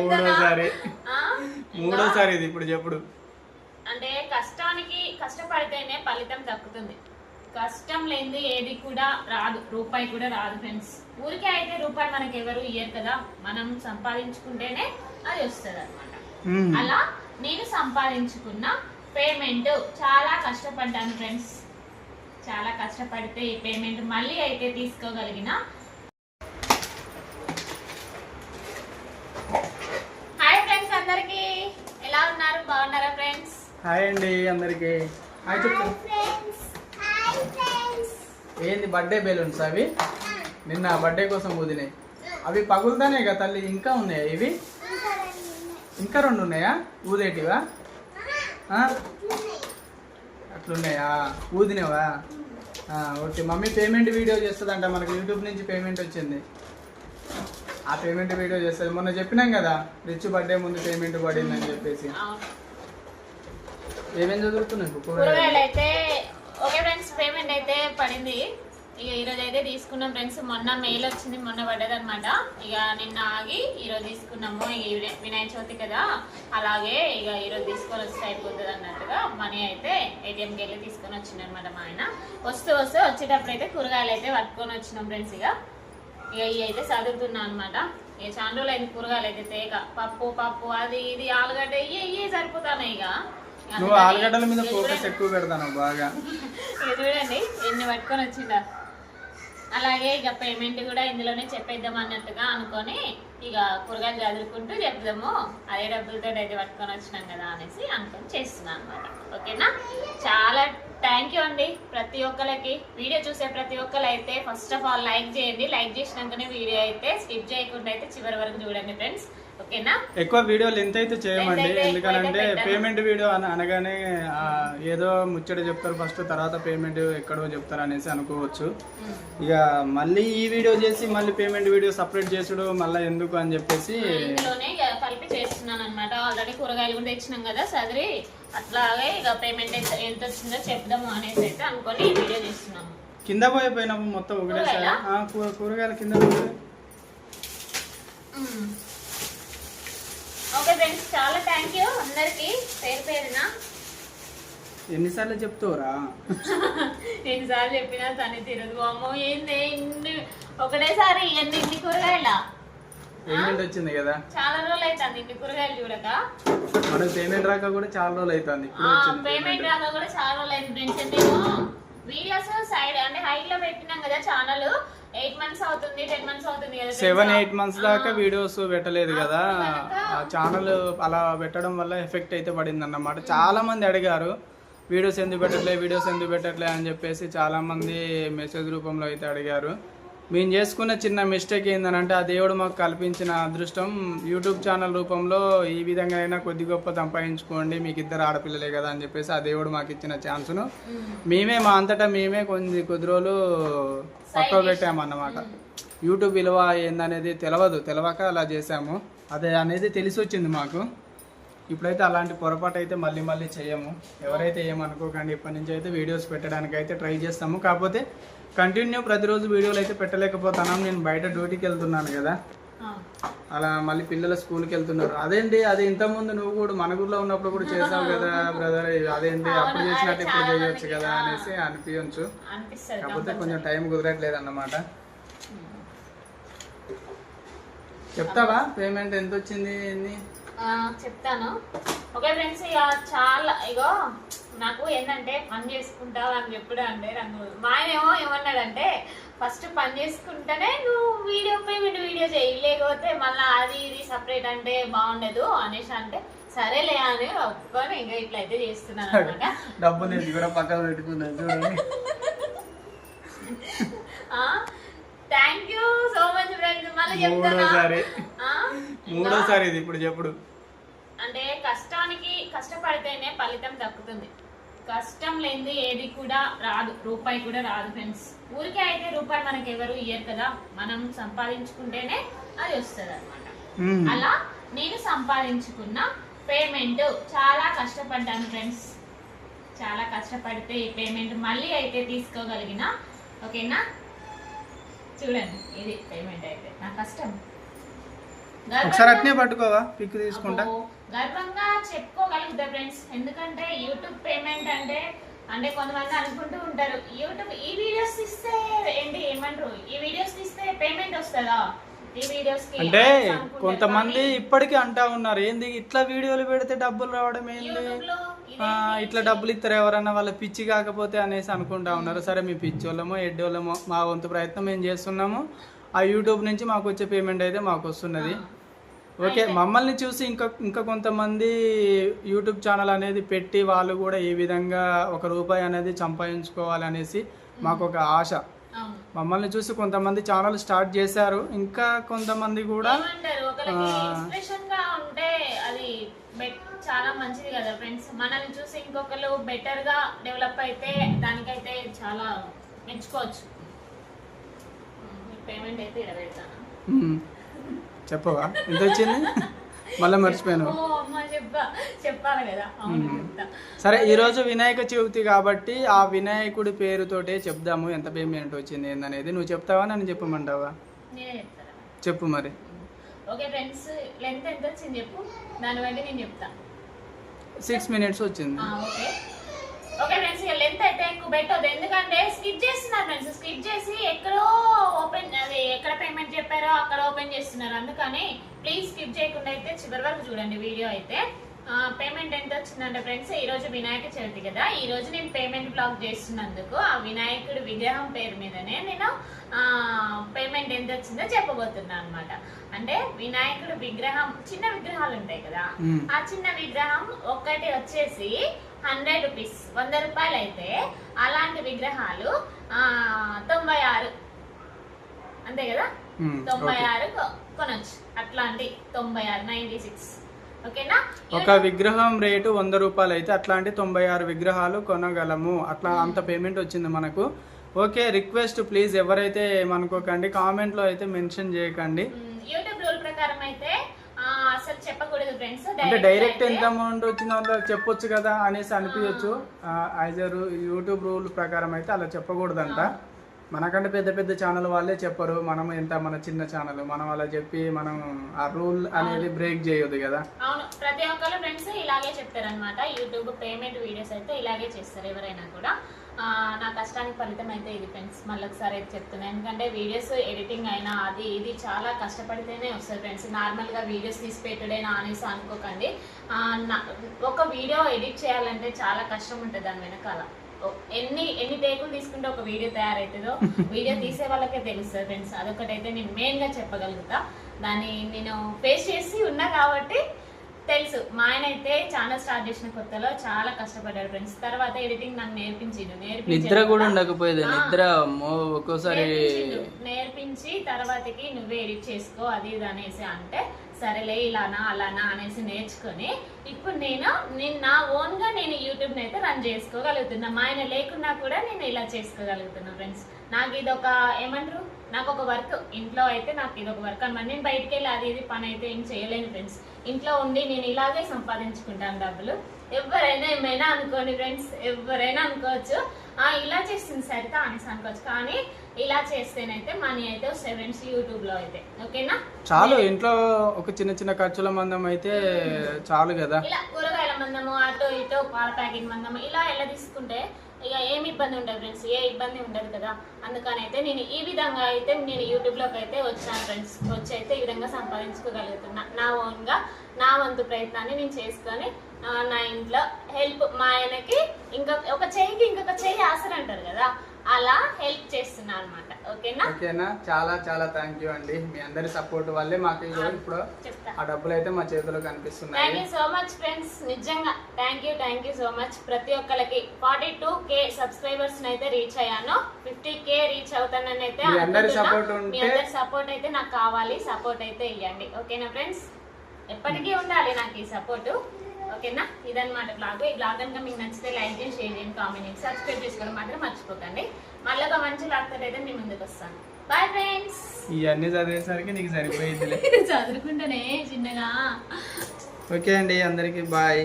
మూడోసారి? మూడోసారి. ఇది ఇప్పుడు చెప్పుడు. అంటే కష్టానికి కష్టపడితేనే ఫలితం దక్కుతుంది. కష్టం లేనిది ఏది కూడా రాదు. రూపాయి కూడా రాదు ఫ్రెండ్స్ ఊరికే అయితే రూపాయి మనకి ఎవరు ఇయ్యరు కదా. మనం సంపాదించుకుంటేనే అది వస్తుంది అనమాట. అలా నేను సంపాదించుకున్న పేమెంట్ చాలా కష్టపడ్డాను ఫ్రెండ్స్ చాలా కష్టపడితే ఈ పేమెంట్ మళ్ళీ అయితే తీసుకోగలిగిన హాయ్ ఫ్రెండ్స్ అందరికి ఎలా ఉన్నారు బాగున్నారా ఫ్రెండ్స్ హాయ్ అండి అందరికి. హాయ్ చెప్పు. ఏంది బర్త్డే బెలూన్స్ అవి? నిన్న బర్త్డే కోసం ఊదినాయి అవి పగులుతానే కదా తల్లి ఇంకా ఉన్నాయా ఇవి? ఇంకా రెండు ఉన్నాయా. ఊదేటివా? అట్లున్నాయా. ఊదినవా? ఆ, ఓకే. మమ్మీ పేమెంట్ వీడియో చేస్తుందంట మనకి యూట్యూబ్ నుంచి పేమెంట్ వచ్చింది. ఆ పేమెంట్ వీడియో చేస్తుంది. మొన్న చెప్పినాం కదా రిచ్ బర్త్డే ముందు పేమెంట్ పడిందని చెప్పేసి. ఏమేం చదువుతున్నాయి కూరగాయలు అయితే ఓకే ఫ్రెండ్స్ పేమెంట్ అయితే పడింది. ఇక ఈరోజు అయితే తీసుకున్నాం ఫ్రెండ్స్. మొన్న మెయిల్ వచ్చింది మొన్న పడ్డది అనమాట ఇక నిన్న ఆగి ఈరోజు తీసుకున్నాము. ఇక వినాయక చవితి కదా. అలాగే ఇక ఈరోజు తీసుకొని వస్తే అయిపోతుంది అన్నట్టుగా మనీ అయితే ఏటీఎంకి వెళ్ళి తీసుకొని వచ్చింది అనమాట మా ఆయన. వస్తూ వస్తూ వచ్చేటప్పుడు అయితే కూరగాయలు అయితే పట్టుకొని వచ్చినాం ఫ్రెండ్స్ ఇక. ఇక ఇవి అయితే చదువుతున్నాం అనమాట ఇక చాలా రోజులు అయింది కూరగాయలు అయితే తేగ పప్పు పప్పు అది ఇది ఆలుగడ్డ ఇవి ఇవి సరిపోతాయి ఇక. నువ్వు ఆలుగడ్డల మీద ఫోకస్. ఎక్కువ పెడతాను బాగా. చూడండి ఎన్ని పట్టుకొని వచ్చిందా అలాగే ఇక పేమెంట్ కూడా ఇందులోనే చెప్పేద్దాం అన్నట్టుగా అనుకొని ఇక కూరగాయలు చదువుకుంటూ చెప్దాము. అదే డబ్బులతో అయితే పట్టుకొని వచ్చినాం కదా అనేసి అనుకొని చేస్తున్నాను అనమాట ఓకేనా? చాలా థ్యాంక్ యూ అండి ప్రతి ఒక్కరికి వీడియో చూసే ప్రతి ఒక్కరు అయితే ఫస్ట్ ఆఫ్ ఆల్ లైక్ చేయండి. లైక్ చేసినాకనే వీడియో అయితే స్కిప్ చేయకుండా అయితే చివరి వరకు చూడండి ఫ్రెండ్స్ ఓకేనా? ఎక్కువ వీడియోలు ఎంత అయితే చేయమండి. అయితే పేమెంట్ వీడియో అన- అనగానే ఏదో ముచ్చట చెప్తారు ఫస్ట్ తర్వాత పేమెంట్ ఎక్కడో చెప్తారు అనేసి అనుకోవచ్చు. ఇక మళ్ళీ ఈ వీడియో చేసి మళ్ళీ పేమెంట్ వీడియో సపరేట్ చేసుడు మళ్ళీ ఎందుకు అని చెప్పేసి కలిపి చేస్తున్నాను అనమాట ఆల్రెడీ కూరగాయలు కూడా తెచ్చినాం కదా సదిరి. అట్లాగే ఇక పేమెంట్ ఎంత వచ్చిందో చెప్దాము అనేసి అయితే అనుకొని ఈ వీడియో చేస్తున్నాము. కింద పోయి పోయినప్పుడు మొత్తం ఒకటేసారి కూరగాయలు? కింద పోయి ఓకే ఫ్రెండ్స్ చాలా థ్యాంక్ యూ అందరికి పేరు పేరున. ఎన్నిసార్లు చెప్తావురా? ఎన్నిసార్లు చెప్పినా తనే తిరగదు. అమ్మో ఏంది ఇన్ని ఒకటేసారి ఎన్ని ఇన్ని కూరగాయల? పేమెంట్ వచ్చింది కదా? చాలా రోజులు అవుతుంది ఇన్ని కూరగాయలు చూడక. మనకు పేమెంట్ రాక కూడా చాలా రోజులు అవుతుంది పేమెంట్ రాక కూడా చాలా రోజులు అయింది ఫ్రెండ్స్ మేము వీడియోస్ సైడ్ అంటే హైట్లో పెట్టినాం కదా ఛానల్. ఎయిట్ మంత్స్ అవుతుంది టెన్ మంత్స్ అవుతుంది కదా సెవెన్. ఎయిట్ మంత్స్ దాకా. వీడియోస్ పెట్టలేదు కదా. ఆ ఛానల్ అలా పెట్టడం వల్ల ఎఫెక్ట్ అయితే పడింది అన్నమాట చాలా మంది అడిగారు వీడియోస్ ఎందుకు పెట్టట్లే? వీడియోస్ ఎందుకు పెట్టట్లే? అని చెప్పేసి చాలా మంది మెసేజ్ రూపంలో అయితే అడిగారు. మేము చేసుకున్న చిన్న మిస్టేక్ ఏంటంటే ఆ దేవుడు మాకు కల్పించిన అదృష్టం. యూట్యూబ్ ఛానల్ రూపంలో ఈ విధంగా అయినా కొద్ది గొప్ప సంపాదించుకోండి మీకు ఇద్దరు ఆడపిల్లలే కదా అని చెప్పేసి ఆ దేవుడు మాకు ఇచ్చిన ఛాన్స్ను మ్మ్. మా అంతటా మేమే కొన్ని కొద్ది రోజులు పక్కన పెట్టామన్నమాట యూట్యూబ్ విలువ ఏందనేది తెలియదు తెలియక అలా చేసాము అదే అనేది తెలిసి వచ్చింది మాకు. ఇప్పుడైతే అలాంటి పొరపాటు అయితే మళ్ళీ మళ్ళీ చేయము. ఎవరైతే ఏమనుకోకండి ఇప్పటి నుంచి అయితే వీడియోస్ పెట్టడానికి అయితే ట్రై చేస్తాము. కాకపోతే కంటిన్యూ ప్రతిరోజు వీడియోలు అయితే పెట్టలేకపోతున్నాం. నేను బయట డ్యూటీకి వెళ్తున్నాను కదా. అలా మళ్ళీ పిల్లలు స్కూల్కి వెళ్తున్నారు. అదేంటి? అది ఇంతకుముందు నువ్వు కూడా మన ఊర్లో ఉన్నప్పుడు కూడా చేసావు కదా బ్రదర్ అదేంటి? అప్పుడు చేసినట్టు ఇప్పుడు మందికి, కదా. అనేసి అనిపిస్తుంది కాకపోతే కొంచెం టైం కుదరట్లేదు అన్నమాట చెప్తావా? పేమెంట్ ఎంత వచ్చింది చెప్తాను. ఓకే ఫ్రెండ్స్ ఇక చాలా ఇగో నాకు ఏంటంటే పని చేసుకుంటావు అని చెప్పుడు అంటే రంగు. మా ఆయన ఏమో ఏమన్నాడంటే ఫస్ట్ పని చేసుకుంటేనే నువ్వు వీడియో పేమెంట్ వీడియో చేయి. లేకపోతే మళ్ళీ అది ఇది సపరేట్ అంటే బాగుండదు. అనేసి అంటే సరేలే అని ఒప్పుకొని ఇంకా ఇట్లా అయితే చేస్తున్నాను అనమాట. డబ్బులు ఇది కూడా పక్కన పెట్టుకున్నాను చూడండి thank you so much friends మళ్ళీ చెప్తానా? మూడోసారి ఇది ఇప్పుడు చెప్పుడు. అంటే కష్టానికి కష్టపడితేనే ఫలితం దక్కుతుంది. కష్టం లేనిది ఏది కూడా రాదు రూపాయి కూడా రాదు ఫ్రెండ్స్ ఊరికే అయితే రూపాయి మనకి ఎవరు ఇయ్యరు కదా? మనం సంపాదించుకుంటేనే అది వస్తుంది అనమాట. అలా నేను సంపాదించుకున్న పేమెంట్ చాలా కష్టపడ్డాను ఫ్రెండ్స్ చాలా కష్టపడితే ఈ పేమెంట్ మళ్ళీ అయితే తీసుకోగలిగిన ఓకేనా? చూడండి ఇది పేమెంట్ అయితే. నా కష్టం. ఒకసారి అట్నే పట్టుకోవా? పిక్ తీసుకుంటా. గర్వంగా చెప్పుకోగలుగుతా ఫ్రెండ్స్ ఎందుకంటే యూట్యూబ్ పేమెంట్ అంటే అంటే కొంతమంది అనుకుంటూ ఉంటారు యూట్యూబ్ ఈ వీడియోస్ తీస్తే ఏంటి? ఏమంటారు? ఈ వీడియోస్ తీస్తే పేమెంట్ వస్తుందా? అంటే. కొంతమంది ఇప్పటికీ అంటా ఉన్నారు ఏంది? ఇట్లా వీడియోలు పెడితే డబ్బులు రావడం ఏంది? ఇట్లా డబ్బులు ఇస్తారు ఎవరన్నా? వాళ్ళ పిచ్చి కాకపోతే అనేసి అనుకుంటా ఉన్నారు. సరే మీ పిచ్చోళ్ళమో ఎడ్డోళ్ళమో మా వంతు ప్రయత్నం మేము చేస్తున్నాము. ఆ యూట్యూబ్ నుంచి మాకు వచ్చే పేమెంట్ అయితే మాకు వస్తున్నది. ఓకే మమ్మల్ని చూసి ఇంకా ఇంకా కొంతమంది యూట్యూబ్ ఛానల్ అనేది పెట్టి వాళ్ళు కూడా ఈ విధంగా ఒక రూపాయి అనేది సంపాదించుకోవాలి అనేసి మాకు ఒక ఆశ. మమ్మల్ని చూసి కొంతమంది ఛానల్ స్టార్ట్ చేశారు. ఇంకా కొంతమంది కూడా అది చాలా మంచిది కదా ఫ్రెండ్స్ మనల్ని చూసి ఇంకొకరు బెటర్గా డెవలప్ అయితే దానికైతే చాలా మెచ్చుకోవచ్చు. పేమెంట్ అయితే మ్మ్. చెప్పవా? ఎంత వచ్చింది మళ్ళీ మర్చిపోయాను. చెప్పాలి కదా. సరే ఈరోజు వినాయక చవితి కాబట్టి ఆ వినాయకుడి పేరుతోటే చెప్దాము ఎంత పేమెంట్ వచ్చింది ఏందనేది. నువ్వు చెప్తావా? నన్ను చెప్పమంటావా? చెప్పు మరి. ఓకే ఫ్రెండ్స్ లెంత్ ఎంత వచ్చింది చెప్పు? దాన్ని బట్టి నేను చెప్తా. సిక్స్ మినిట్స్ వచ్చింది. ఓకే. ఓకే ఫ్రెండ్స్ ఇక లెంత్ అయితే ఎక్కువ పెట్టొద్దు. ఎందుకంటే స్కిప్ చేస్తున్నారు ఫ్రెండ్స్ స్కిప్ చేసి ఎక్కడో ఓపెన్ అది ఎక్కడ పేమెంట్ చెప్పారో అక్కడ ఓపెన్ చేస్తున్నారు. అందుకని ప్లీజ్ స్కిప్ చేయకుండా అయితే చివరి వరకు చూడండి వీడియో అయితే. పేమెంట్ ఎంత వచ్చిందంటే ఫ్రెండ్స్ ఈ రోజు వినాయక చవితి కదా. ఈ రోజు నేను పేమెంట్ బ్లాక్ చేస్తున్నందుకు ఆ వినాయకుడి విగ్రహం పేరు మీదనే నేను పేమెంట్ ఎంత వచ్చిందో చెప్పబోతున్నా అన్నమాట. అంటే వినాయకుడి విగ్రహం చిన్న విగ్రహాలు ఉంటాయి కదా. ఆ చిన్న విగ్రహం ఒక్కటి వచ్చేసి హండ్రెడ్ రూపీస్ వంద రూపాయలు అయితే అలాంటి విగ్రహాలు తొంభై ఆరు. అంతే కదా. తొంభై. ఆరు కొనొచ్చు. అట్లాంటి తొంభై ఆరు నైన్టీ సిక్స్. ఓకేనా? ఒక విగ్రహం రేటు వంద రూపాయలు అయితే అట్లాంటి తొంభై ఆరు విగ్రహాలు కొనగలము. అట్లా అంత పేమెంట్ వచ్చింది మనకు. ఓకే రిక్వెస్ట్ ప్లీజ్ ఎవరైతే ఏమనుకోకండి కామెంట్లో అయితే మెన్షన్ చేయకండి. యూట్యూబ్ రూల్ ప్రకారం అయితే అసలు చెప్పకూడదు ఫ్రెండ్స్ అంటే డైరెక్ట్ ఎంత అమౌంట్ వచ్చిందో అంత చెప్పొచ్చు కదా అనేసి అనిపించవచ్చు యాజ్ యూట్యూబ్ రూల్ ప్రకారం అయితే అలా చెప్పకూడదంట. మనకంటే పెద్ద పెద్ద ఛానల్ వాళ్ళే చెప్పరు. మనం ఎంత మన చిన్న ఛానల్ మనం అలా చెప్పి మనం ఆ రూల్ అనేది బ్రేక్ చేయొద్దు కదా. అవును. ప్రతి ఒక్కరు ఫ్రెండ్స్ ఇలాగే చెప్తారనమాట యూట్యూబ్ పేమెంట్ వీడియోస్ అయితే ఇలాగే చేస్తారు ఎవరైనా కూడా. నా కష్టానికి ఫలితం అయితే ఇది ఫ్రెండ్స్. మళ్ళీ ఒకసారి అయితే చెప్తున్నాను ఎందుకంటే వీడియోస్ ఎడిటింగ్ అయినా అది ఇది చాలా కష్టపడితేనే వస్తుంది ఫ్రెండ్స్. నార్మల్గా వీడియోస్ తీసి పెట్టుడేనా అనేసి అనుకోకండి. నా- ఒక వీడియో ఎడిట్ చేయాలంటే చాలా కష్టం ఉంటుంది దాని వెనకాల. ఎన్ని ఎన్ని టేకులు తీసుకుంటే ఒక వీడియో తయారవుతుందో వీడియో తీసే వాళ్ళకే తెలుస్తుంది ఫ్రెండ్స్. అదొకటైతే నేను మెయిన్గా చెప్పగలుగుతా. దాన్ని నేను ఫేస్ చేసి ఉన్నా కాబట్టి తెలుసు మా ఆయన అయితే ఛానల్ స్టార్ట్ చేసిన కొత్తలో చాలా కష్టపడ్డాడు ఫ్రెండ్స్ తర్వాత ఎడిటింగ్ నాకు నేర్పించిండు నిద్ర కూడా. ఉండకపోయేది. నిద్ర ఒక్కోసారి. నేర్పించి తర్వాతకి నువ్వే ఎడిట్ చేసుకో అది ఇది అనేసి అంటే సరేలే ఇలానా అలానా అనేసి నేర్చుకొని ఇప్పుడు నేను నేను నా ఓన్గా నేను యూట్యూబ్ అయితే రన్ చేసుకోగలుగుతున్నా మా ఆయన లేకున్నా కూడా నేను ఇలా చేసుకోగలుగుతున్నా ఫ్రెండ్స్ నాకు ఇది ఒక ఏమంటారు నాకు ఒక వర్క్ ఇంట్లో అయితే నాకు ఇది ఒక వర్క్ అనమాట నేను బయటికి వెళ్ళి అది ఇది పని అయితే ఏం చేయలేను ఫ్రెండ్స్. ఇంట్లో ఉండి నేను ఇలాగే సంపాదించుకుంటాను డబ్బులు. ఎవరైనా ఏమైనా అనుకోండి ఫ్రెండ్స్ ఎవరైనా అనుకోవచ్చు. ఆ ఇలా చేస్తుంది సరిత అనేసి అనుకోవచ్చు. కానీ ఇలా చేస్తేనైతే మనీ అయితే వస్తాయి ఫ్రెండ్స్ యూట్యూబ్లో అయితే. ఓకేనా? చాలు ఇంట్లో ఒక చిన్న చిన్న ఖర్చుల మందం అయితే చాలు కదా. ఇలా కూరగాయల మందము అటో ఇటో పాల ప్యాకెట్ మందము ఇలా ఎలా తీసుకుంటే ఇక ఏమి ఇబ్బంది ఉండదు ఫ్రెండ్స్ ఏ ఇబ్బంది ఉండదు కదా. అందుకని అయితే నేను ఈ విధంగా అయితే నేను యూట్యూబ్లోకి అయితే వచ్చాను ఫ్రెండ్స్. వచ్చి అయితే ఈ విధంగా సంపాదించుకోగలుగుతున్నా. నా ఓన్గా నా వంతు ప్రయత్నాన్ని నేను చేసుకొని నా ఇంట్లో హెల్ప్ మా ఆయనకి ఇంకా ఒక చెయ్యికి ఇంకొక చెయ్యి ఆసరంటారు కదా. అలా హెల్ప్ చేస్తున్నా అనమాట ఓకేనా? ఓకేనా? చాలా చాలా థ్యాంక్ యూ అండి. మీ అందరి సపోర్ట్ వల్లే మాకు ఇప్పుడు ఆ డబ్బులు అయితే మా చేతిలో థ్యాంక్ కనిపిస్తున్నాయి యూ సో మచ్ ఫ్రెండ్స్ నిజంగా thank you thank you so much ప్రతి ఒక్కరికి ఫార్టీ టూ కే సబ్స్క్రైబర్స్ అయితే రీచ్ అయ్యాను. ఫిఫ్టీ కే రీచ్ అవుతానని అయితే మీ అందరి support మీ అందరి సపోర్ట్ అయితే నాకు కావాలి. సపోర్ట్ అయితే ఇవ్వండి ఓకేనా ఫ్రెండ్స్ ఎప్పటికీ ఉండాలి నాకు ఈ సపోర్ట్ ఓకేనా? ఇదన్నమాట బ్లాగ్ ఈ బ్లాగ్ కనుక మీకు నచ్చితే లైక్ చేయండి షేర్ చేయండి కామెంట్ చేయండి సబ్స్క్రైబ్ చేసుకోవడం మాత్రం మర్చిపోకండి. మళ్ళీ ఒక మంచి తోటి అయితే మీ ముందుకు వస్తాను. బాయ్ ఫ్రెండ్స్ ఇవన్నీ చదివేసరికి నీకు సరిపోయిందిలే చదువుకుంటానే చిన్నగా. ఓకే అండి అందరికీ బాయ్